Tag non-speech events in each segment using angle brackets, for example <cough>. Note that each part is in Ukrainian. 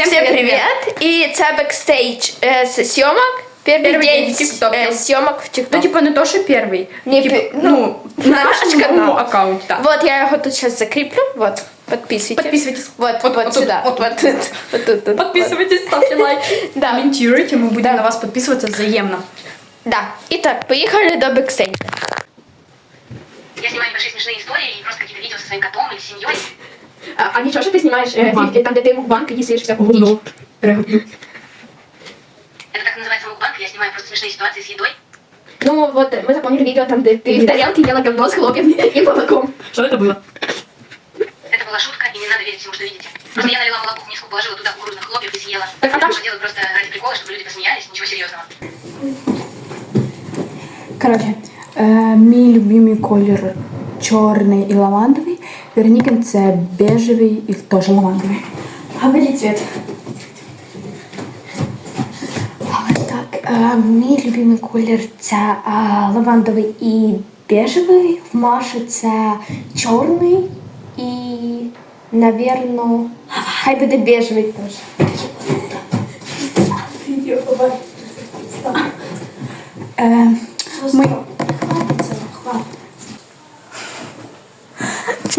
Всем Всем привет, привет! И це бэкстейдж э, с съемок. Первый, Первый день день в э, съемок в ТикТок. Ну, типа, не то, що перший. Не типа, пе- ну, на наш канал. аккаунті, так. Вот я его тут сейчас закреплю. Вот, подписывайтесь. Подписывайтесь. Вот, Вот- вот, вот тут, сюда. вот Вот, тут. Вот тут. тут. Подписывайтесь, ставьте лайк. <laughs> Да. Комментируйте, мы будем на вас подписываться взаимно. Да. Итак, поехали до бэкстейджа. Я снимаю небольшие смешные истории и просто какие-то видео со своим котом или семьей. А, а нічого, що ти знімаєш е, Мукбанк. фільм, там, де ти мукбанк їсиш всяку діч? Ну, Это так называется мукбанк. Я снимаю просто смешные ситуации с едой. Ну, от ми запомнили відео там, де ти в тарілці їла говно з хлоп'ям і молоком. <laughs> Что это было? Это была шутка, и не надо верить всему, что видите. Просто я налила молоко в миску, положила туда кукурузных хлопьев и съела. Так, а там- Это делаю просто ради прикола, чтобы люди посмеялись, ничего серьезного. Коротше, е, мій любимий колір чорний і лавандовий. Вернікін це бежевий і теж лавандовий. Говори цвет. Так, е, мій любимий колір це е, лавандовий і бежевий. В Маші це чорний і, навірно, хай буде бежевий теж. Е, ми...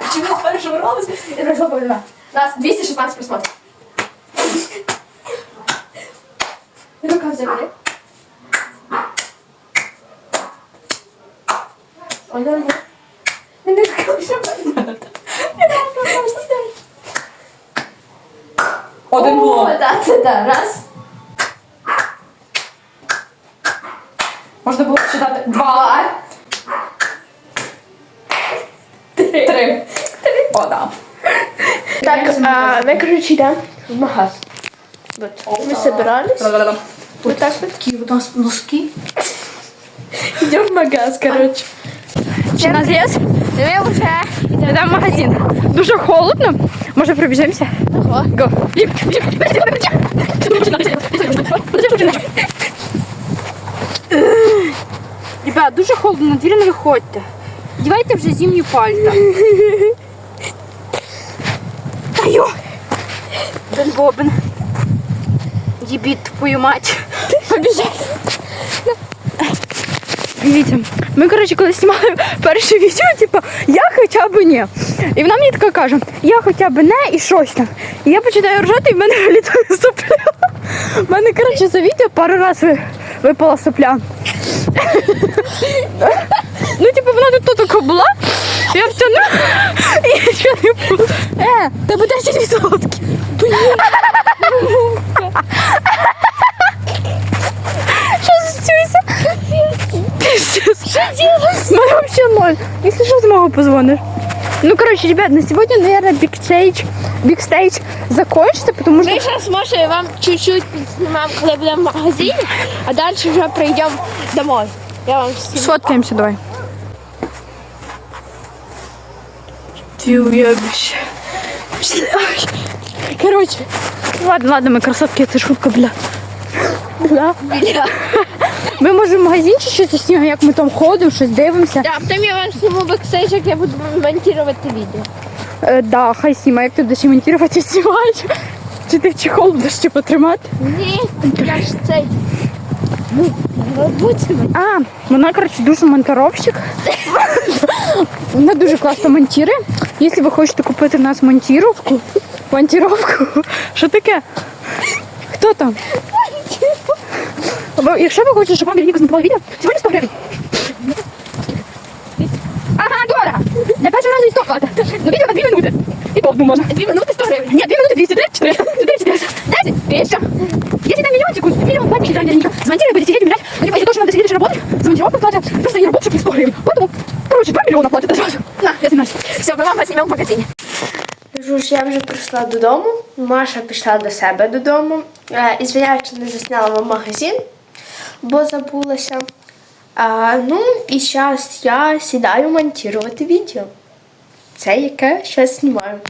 Почему хорошо ворвалась? Я прошло по два. Нас 216 просмотрів. Рука взяли. Оля, ну. Ну, не такого, що Один блок. це да. Раз. Можна було б считати два, Три. три. О, да. Так, а, мы, короче, идем в магаз. Вот. Мы собирались. Да-да-да. Вот так вот. Такі у нас носки. Идем в магаз, короче. Чи на зв'яз? Мы уже Йдемо в магазин. Дуже холодно. Може пробіжимося? Ого. Го. Бім, бім, бім. Ребят, Дуже холодно, на двір не виходьте. Дівайте вже зимні пальта. Та йо! Бен Бобен. Єбіть твою мать. Побіжай. Дивіться, ми, коротше, коли знімаємо перше відео, типу, я хоча б ні. І вона мені така каже, я хоча б не і щось там. І я починаю ржати, і в мене <laughs> вилітає сопля. У мене, коротше, за відео пару разів випала сопля. Ну, типу, вона тут така була, я втягну, і нічого не було. Е, тебе 10%. То ні. Що застюйся? Что взагалі Мы вообще ноль. Если что, смогу позвонишь. Ну, короче, ребят, на сегодня, наверное, биг стейдж, биг стейдж закончится, потому что... Мы сейчас с Машей вам чуть-чуть снимаем, когда будем в магазине, а дальше уже пройдем домой. Я вам сниму. Сфоткаемся давай. Ты уебище. Короче, ладно, ладно, мы красотки, это шутка, бля. Бля. Ми можемо в магазинчик щось заснімемо, як ми там ходимо, щось дивимося. Да, потом я вам сниму бэкстейдж, як я буду монтировать это видео. Е, да, хай знімає, як ти будеш монтувати, знімаєш. Чи ти чехол будеш ще потримати? Ні, я ж цей. Ну. А, вона, коротше, дуже монтировщик. Вона дуже класно монтує. Якщо ви хочете купити в нас монтіровку, монтіровку, що таке? Хто там? Якщо ви хочете, щоб вам Вероніка знімала відео, сьогодні 100 гривень. Ага, дорого. Я перший раз і 100 плата. Ну, відео на 2 минути. І повну можна. 2 минути 100 гривень. Ні, 2 минути 200, 3, 4, 4, 4, 10, 200. Если на миллион секунд, миллион платите, да, Вероника. Звоните, будете сидеть, умирать. Либо если то, что надо сидеть и работать, звонировку платят. Просто не работают, чтобы 100 гривен. Поэтому, короче, 2 миллиона платят сразу. На, я занимаюсь. Все, ми вам поснімемо в магазині. Кажу ж, я вже прийшла додому. Маша пішла до себе додому. Е, І звиняюся, не засняла вам магазин бо забулася. А, Ну, і зараз я сідаю монтувати відео. Це яке зараз знімаю.